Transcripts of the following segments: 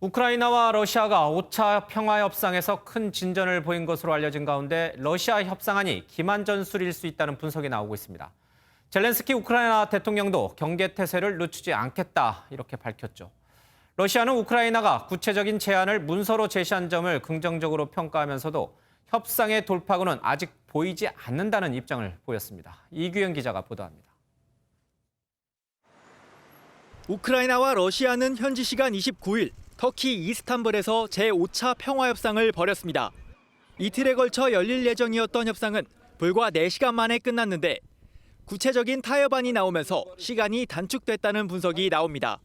우크라이나와 러시아가 5차 평화 협상에서 큰 진전을 보인 것으로 알려진 가운데 러시아 협상안이 기만 전술일 수 있다는 분석이 나오고 있습니다. 젤렌스키 우크라이나 대통령도 경계 태세를 늦추지 않겠다 이렇게 밝혔죠. 러시아는 우크라이나가 구체적인 제안을 문서로 제시한 점을 긍정적으로 평가하면서도 협상의 돌파구는 아직 보이지 않는다는 입장을 보였습니다. 이규현 기자가 보도합니다. 우크라이나와 러시아는 현지 시간 29일 터키 이스탄불에서 제5차 평화협상을 벌였습니다. 이틀에 걸쳐 열릴 예정이었던 협상은 불과 4시간 만에 끝났는데 구체적인 타협안이 나오면서 시간이 단축됐다는 분석이 나옵니다.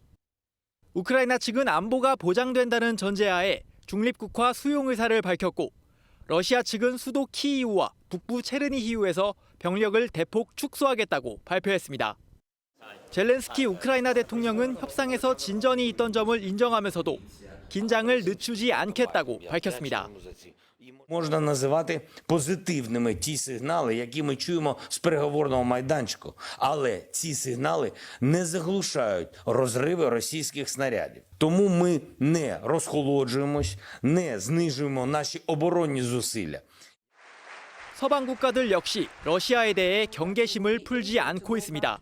우크라이나 측은 안보가 보장된다는 전제하에 중립국화 수용 의사를 밝혔고 러시아 측은 수도 키이우와 북부 체르니히우에서 병력을 대폭 축소하겠다고 발표했습니다. 젤렌스키 우크라이나 대통령은 협상에서 진전이 있던 점을 인정하면서도 긴장을 늦추지 않겠다고 밝혔습니다. Можна називати позитивними ті сигнали, які ми чуємо з переговорного майданчику. Але ці сигнали не заглушають розриви російських снарядів. Тому ми не розхолоджуємось, не знижуємо наші оборонні зусилля. 서방 국가들 역시 러시아에 대해 경계심을 풀지 않고 있습니다.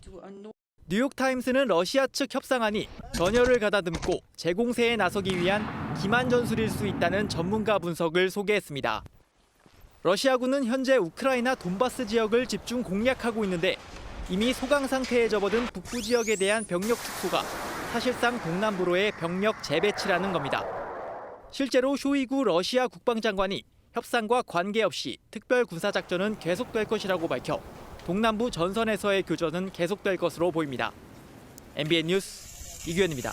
뉴욕타임스는 러시아 측 협상안이 전열을 가다듬고 재공세에 나서기 위한 기만 전술일 수 있다는 전문가 분석을 소개했습니다. 러시아군은 현재 우크라이나 돈바스 지역을 집중 공략하고 있는데 이미 소강 상태에 접어든 북부 지역에 대한 병력 축소가 사실상 동남부로의 병력 재배치라는 겁니다. 실제로 쇼이구 러시아 국방장관이 협상과 관계없이 특별 군사작전은 계속될 것이라고 밝혀 동남부 전선에서의 교전은 계속될 것으로 보입니다. MBN 뉴스 이규현입니다.